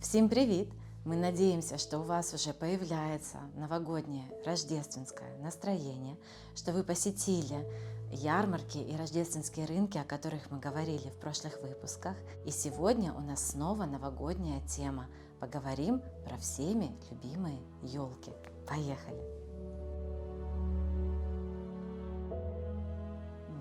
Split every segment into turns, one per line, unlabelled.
Всем привет! Мы надеемся, что у вас уже появляется новогоднее рождественское настроение, что вы посетили ярмарки и рождественские рынки, о которых мы говорили в прошлых выпусках. И сегодня у нас снова новогодняя тема. Поговорим про всеми любимые елки. Поехали!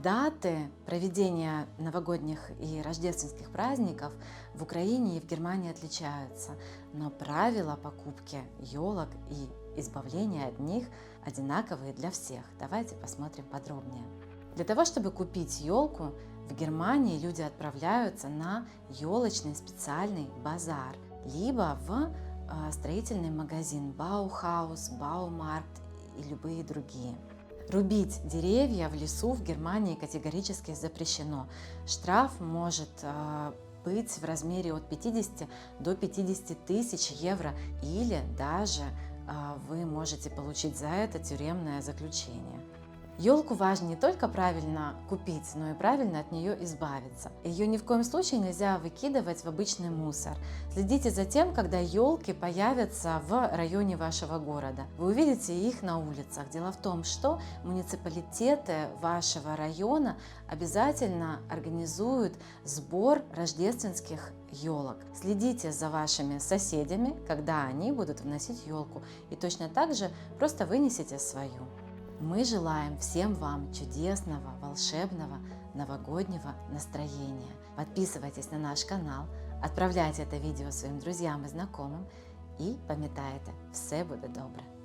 Даты проведения новогодних и рождественских праздников в Украине и в Германии отличаются, но правила покупки елок и избавления от них одинаковые для всех. Давайте посмотрим подробнее. Для того, чтобы купить елку, в Германии люди отправляются на елочный специальный базар, либо в э, строительный магазин Баухаус, Баумаркт и любые другие. Рубить деревья в лесу в Германии категорически запрещено. Штраф может э, быть в размере от 50 до 50 тысяч евро или даже э, вы можете получить за это тюремное заключение. Елку важно не только правильно купить, но и правильно от нее избавиться. Ее ни в коем случае нельзя выкидывать в обычный мусор. Следите за тем, когда елки появятся в районе вашего города. Вы увидите их на улицах. Дело в том, что муниципалитеты вашего района обязательно организуют сбор рождественских елок. Следите за вашими соседями, когда они будут вносить елку. И точно так же просто вынесите свою. Мы желаем всем вам чудесного, волшебного, новогоднего настроения. Подписывайтесь на наш канал, отправляйте это видео своим друзьям и знакомым и пам'ятайте, все буде добре.